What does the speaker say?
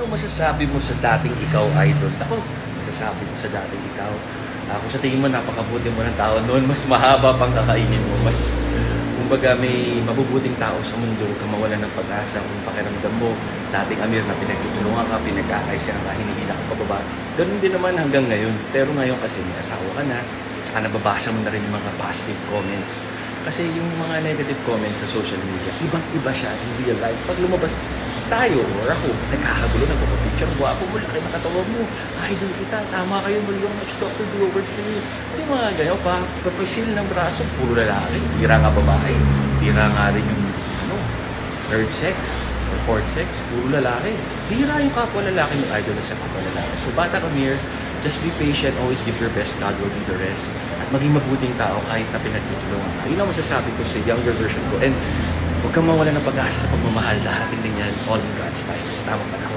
Ano masasabi mo sa dating ikaw, idol? Ako, masasabi ko sa dating ikaw. Ah, kung sa tingin mo napakabuti mo ng tao noon, mas mahaba pang kakainin mo. Mas, kumbaga may mabubuting tao sa mundo, kang mawalan ng pag-asa kung pakiramdam mo. Dating Amir na pinagtutulungan ka, pinagkakaisya ka, hinihila ka pababa. Ganun din naman hanggang ngayon. Pero ngayon kasi may asawa ka na, tsaka nababasa mo na rin yung mga positive comments. Kasi yung mga negative comments sa social media, ibang-iba siya in real life. Pag lumabas tayo or ako, nagkakagulo, nagpapapicture, ang guwapo mo, laki ng katawan mo, idol kita, tama kayo, mali yung much doctor, do over to you. Yung mga ganyan pa, papasil ng braso, puro lalaki, tira nga babae, tira nga rin yung, ano, third sex, or fourth sex, puro lalaki. Tira yung kapwa lalaki yung idol sa kapwa lalaki. So, bata ka, Mir, just be patient, always give your best, God will do the rest. At maging mabuting tao kahit na pinagtutulungan. Yun ang masasabi ko sa younger version ko. And huwag kang mawala ng pag-asa sa pagmamahal. Darating din yan all in God's time sa tamang panahon.